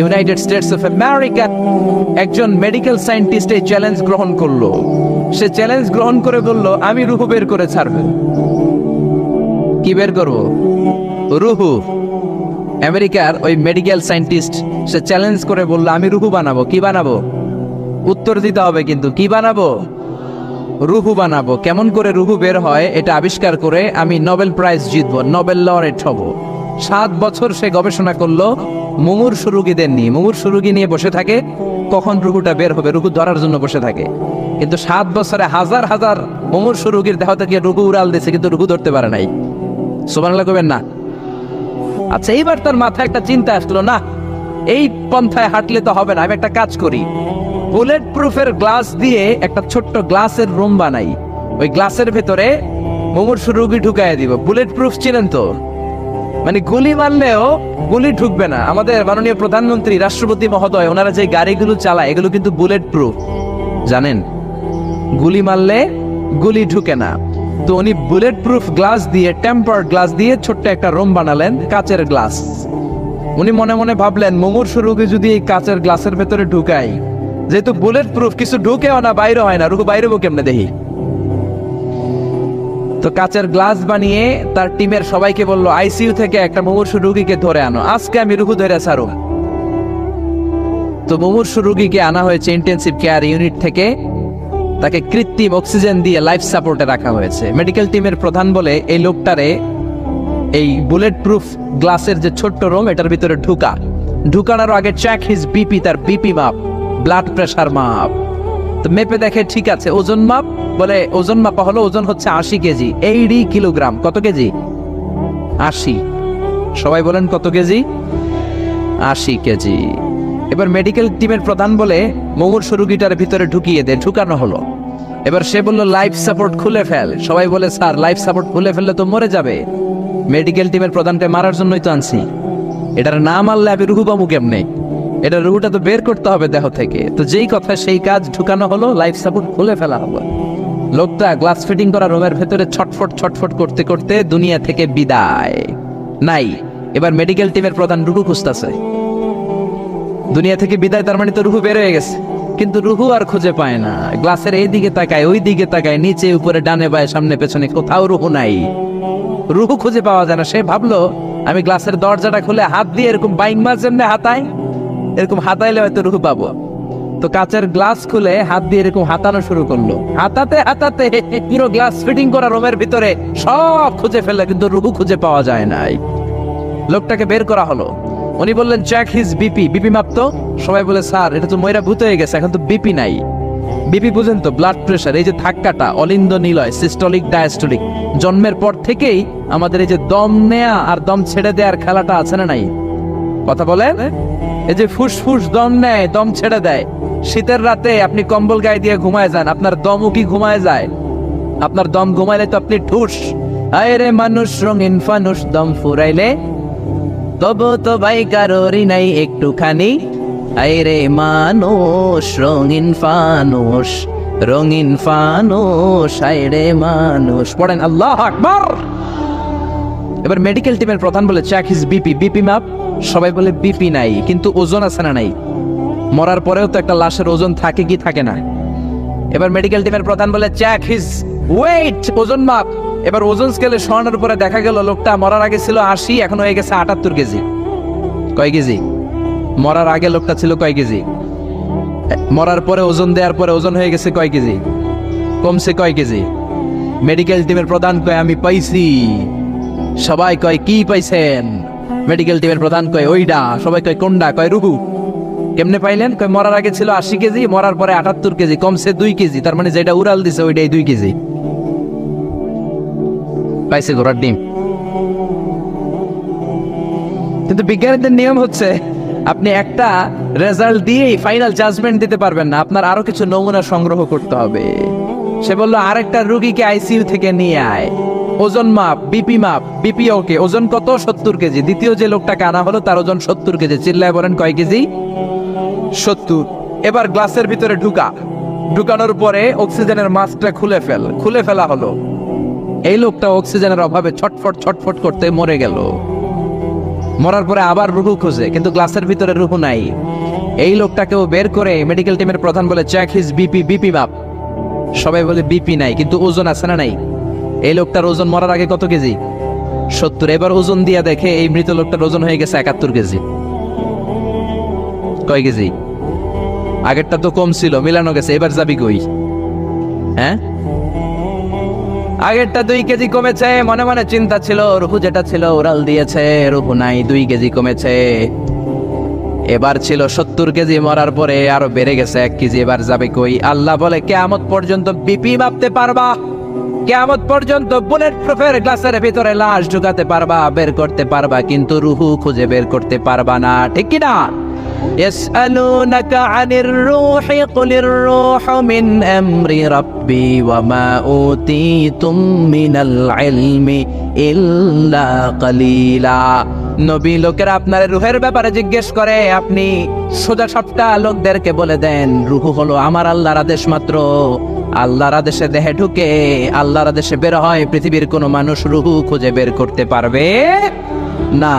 United States of America একজন medical scientist এই challenge গ্রহণ করল। সে চ্যালেঞ্জ গ্রহণ করে বলল, আমি রুহু বের করে ছাড়ব। কি বের করব? রুহু। আমেরিকার ওই মেডিকেল সায়েন্টিস্ট সে চ্যালেঞ্জ করে বলল, আমি রুহু বানাবো, কি বানাবো? উত্তর দিতে হবে কিন্তু, কি বানাবো? রুহু বানাবো। কেমন করে রুহু বের হয়, এটা আবিষ্কার করে আমি নোবেল প্রাইজ জিতবো নোবেল লরেট হব। সাত বছর সে গবেষণা করল মুমুর সুরুগীদের নিয়ে মুমুর সুরুগী নিয়ে বসে থাকে, কখন রুহুটা বের হবে? রুহু ধরার জন্য বসে থাকে। কিন্তু সাত বছরে হাজার হাজার মুমুর সুরুগীর দেহ থেকে রুহু উড়াল দিয়েছে কিন্তু রুহু ধরতে পারে নাই। সোমানলা কবেন না। আচ্ছা এইবার তার মাথায় একটা চিন্তা আসলো, না, এই পন্থায় হাঁটলে তো হবে না, আমি একটা কাজ করি। বুলেট প্রুফের গ্লাস দিয়ে একটা ছোট্ট গ্লাসের রুম বানাই। ওই গ্লাসের ভেতরে মুমূর্ষু রুগী ঢুকায় দিব। বুলেট প্রুফ চিনেন তো? মানে গুলি মারলেও গুলি ঢুকবে না। আমাদের মাননীয় প্রধানমন্ত্রী, রাষ্ট্রপতি মহোদয়, ওনারা যে গাড়িগুলো চালায়, এগুলো কিন্তু বুলেট প্রুফ জানেন? গুলি মারলে গুলি ঢুকে না। তো উনি বুলেট প্রুফ গ্লাস দিয়ে টেম্পার গ্লাস দিয়ে ছোট্ট একটা রুম বানালেন, কাচের গ্লাস উনি মনে মনে ভাবলেন, মুমূর্ষু রোগী যদি এই কাচের গ্লাসের ভেতরে ঢুকাই যেহেতু বুলেট প্রুফ কিছু ঢুকেও না, বাইরে হয় না রুকু বাইরে কেমনে দেখি? তো কাচের গ্লাস বানিয়ে তার টিমের সবাইকে বলল, আইসিইউ থেকে একটা মুমূর্ষু রুগীকে ধরে আনো। আজকে আমি রুকু ধরে ছাড়ো তো মুমূর্ষু রুগীকে আনা হয়েছে ইন্টেনসিভ কেয়ার ইউনিট থেকে। তাকে কৃত্রিম অক্সিজেন দিয়ে লাইফ সাপোর্টে রাখা হয়েছে। মেডিকেল টিমের প্রধান বলে, এই লোকটারে এই বুলেট প্রুফ গ্লাসের যে ছোট্ট রুম এটার ভিতরে ঢুকা। ঢুকানোর আগে চেক হিজ বিপি তার বিপি মাপ ব্লাড প্রেশার মাপ। তো মেপে দেখে ঠিক আছে, ওজন মাপ? বলে ওজন মাপা হলো ওজন হচ্ছে আশি কেজি। এইটি কিলোগ্রাম, কত কেজি? আশি। সবাই বলেন কত কেজি? আশি কেজি। এবার মেডিকেল টিমের প্রধান বলে মঙ্গল রুগীটার ভিতরে ঢুকিয়ে দে, ঢুকানো হলো। এবার সে বলল লাইফ সাপোর্ট খুলে ফেল। সবাই বলে, স্যার লাইফ সাপোর্ট খুলে ফেললে তো মরে যাবে। মেডিকেল টিমের প্রধানকে মারার জন্যই তো আনছি। এটার না মারলে আমি রুহু পাবো কেমনে? এটা রুহুটা তো বের করতে হবে দেহ থেকে। তো যেই কথা সেই কাজ ঢুকানো হলো লাইফ সাপোর্ট খুলে ফেলা হলো। লোকটা গ্লাস ফিটিং করা রুমের ভেতরে ছটফট ছটফট করতে করতে দুনিয়া থেকে বিদায়। নাই, এবার মেডিকেল টিমের প্রধান রুহু খুঁজতেছে। দুনিয়া থেকে বিদায়, তার মানে তো রুহু বের হয়ে গেছে। কিন্তু রুহু আর খুঁজে পায় না। গ্লাসের এই দিকে তাকায় ওই দিকে তাকায়, নিচে, উপরে, ডানে, বায়, সামনে, পেছনে কোথাও রুহু নাই। রুহু খুঁজে পাওয়া যায় না। সে ভাবলো, আমি গ্লাসের দরজাটা খুলে হাত দিয়ে এরকম বাইং মাছ যেমনি হাতায় এরকম হাতাইলে হয়তো রুহু পাবো। তো কাচের গ্লাস খুলে হাত দিয়ে এরকম হাতানো শুরু করল। হাতাতে হাতাতে পুরো গ্লাস ফিটিং করা রুমের ভিতরে সব খুঁজে ফেললে কিন্তু রুহু খুঁজে পাওয়া যায় নাই। লোকটাকে বের করা হলো। উনি বললেন চেক হিজ বিপি বিপি মাপতো সবাই বলে, স্যার, এটা তো ময়রা ভূত হয়ে গেছে, এখন তো বিপি নাই। বিপি বুঝেন তো ব্লাড প্রেশার এই যে ধাক্কাটা, অলিন্দ নিলয় সিস্টলিক ডায়াস্টলিক জন্মের পর থেকেই আমাদের এই যে দম নেয়া আর দম ছেড়ে দেওয়ার খেলাটা আছে না নাই? কথা বলেন? এই যে ফুসফুস দম নেয়, দম ছেড়ে দেয়। শীতের রাতে আপনি কম্বল গায়ে দিয়ে ঘুমায় যান, আপনার দমও কি ঘুমায় যায়? আপনার দম ঘুমাইলে তো আপনি ঠুস। আয় রে মানুষ, রঙিন ফানুষ দম ফুরাইলে? তবু তো ভাই কারোরই নাই একটুখানি। আয় রে মানুষ, রঙিন ফানুষ রঙিন ফানুষ আয় রে মানুষ। পড়েন আল্লাহ আকবার। এবার মেডিকেল টিমের প্রধান বলে চেক হিজ বিপি বিপি মাপ সবাই বলে বিপি নাই, কিন্তু ওজন আছে না নাই। মরার পরেও তো একটা লাশের ওজন থাকে কি থাকে না। এবার মেডিকেল টিমের প্রধান বলে চেক হিজ ওয়েট ওজন মাপ এবার ওজন স্কেলে শোয়ানোর উপরে দেখা গেল লোকটা মরার আগে ছিল আশি, এখন হয়ে গেছে আটাত্তর কেজি। কয় কেজি? মরার আগে লোকটা ছিল কয় কেজি? মরার পরে ওজন দেওয়ার পরে ওজন হয়ে গেছে কয় কেজি? কমছে কয় কেজি? মেডিকেল টিমের প্রধান কয়, আমি পাইছি। সবাই কয়, কি পাইছেন? মেডিকেল টিমের প্রধান কয়, ওইডা। সবাই কয়, কোনডা? কয়, রুহু। কেমনে পাইলেন? কয়, মরার আগে ছিল আশি কেজি, মরার পরে আটাত্তর কেজি, কমছে দুই কেজি, তার মানে যেটা উড়াল দিছে ওইটাই দুই কেজি। পাইছে ঘোড়ার ডিম। কিন্তু বিজ্ঞানীদের নিয়ম হচ্ছে, আপনি একটা রেজাল্ট দিয়েই ফাইনাল জাজমেন্ট দিতে পারবেন না, আপনার আরও কিছু নমুনা সংগ্রহ করতে হবে। সে বলল, আরেকটা রুগীকে আইসিইউ থেকে নিয়ে আয়। ওজন মাপ বিপি মাপ বিপি ওকে ওজন কত? সত্তর কেজি। দ্বিতীয় যে লোকটাকে আনা হলো, তার ওজন সত্তর কেজি। চিল্লায় বলেন, কয় কেজি? সত্তর। এবার গ্লাসের ভিতরে ঢুকা। ঢুকানোর পরে অক্সিজেনের মাস্কটা খুলে ফেল। খুলে ফেলা হলো। এই লোকটা অক্সিজেনের অভাবে ছটফট ছটফট করতে মরে গেল। মরার পরে আবার রুহু খোঁজে, কিন্তু গ্লাসের ভিতরে রুহু নাই। এই লোকটাকেও বের করে মেডিকেল টিমের প্রধান বলে চেক হিজ বিপি বিপি মাপ সবাই বলে বিপি নাই, কিন্তু ওজন আছে না নাই? এই লোকটার ওজন মরার আগে কত কেজি? সত্তর, এবার ওজন দিয়া দেখে এই মৃত লোকটার ওজন হয়ে গেছে একাত্তর কেজি। কয় কেজি? আগেরটা তো কম ছিল, মিলানো গেছে, এবার যাবি কই? হ্যাঁ? আগেরটা দুই কেজি কমেছে, মনে মনে চিন্তা ছিল, রুহু যেটা ছিল ওরাল দিয়েছে, রুহু নাই, দুই কেজি কমেছে। এবার ছিল সত্তর কেজি মরার পরে আরও বেড়ে গেছে, এক কেজি, এবার যাবে কই? আল্লাহ বলে, কেয়ামত পর্যন্ত বিপি মাপতে পারবা। কেয়ামত পর্যন্ত বুলেট প্রুফের গ্লাসের ভিতরে লাশ ঢুকাতে পারবা বের করতে পারবা কিন্তু রুহু খুঁজে বের করতে পারবা না ঠিক কি না يسألونك عن الروح قل الروح من أمر ربي وما أوتيتم من العلم إلا قليلا নবী লোকেরা আপনার রুহের ব্যাপারে জিজ্ঞেস করে আপনি সোজা সবটা লোকদেরকে বলে দেন রুহু হলো আমার আল্লাহর আদেশ মাত্র আল্লাহর আদেশে দেহে ঢুকে, আল্লাহর আদেশে বের হয়, পৃথিবীর কোনো মানুষ রুহু খুঁজে বের করতে পারবে না।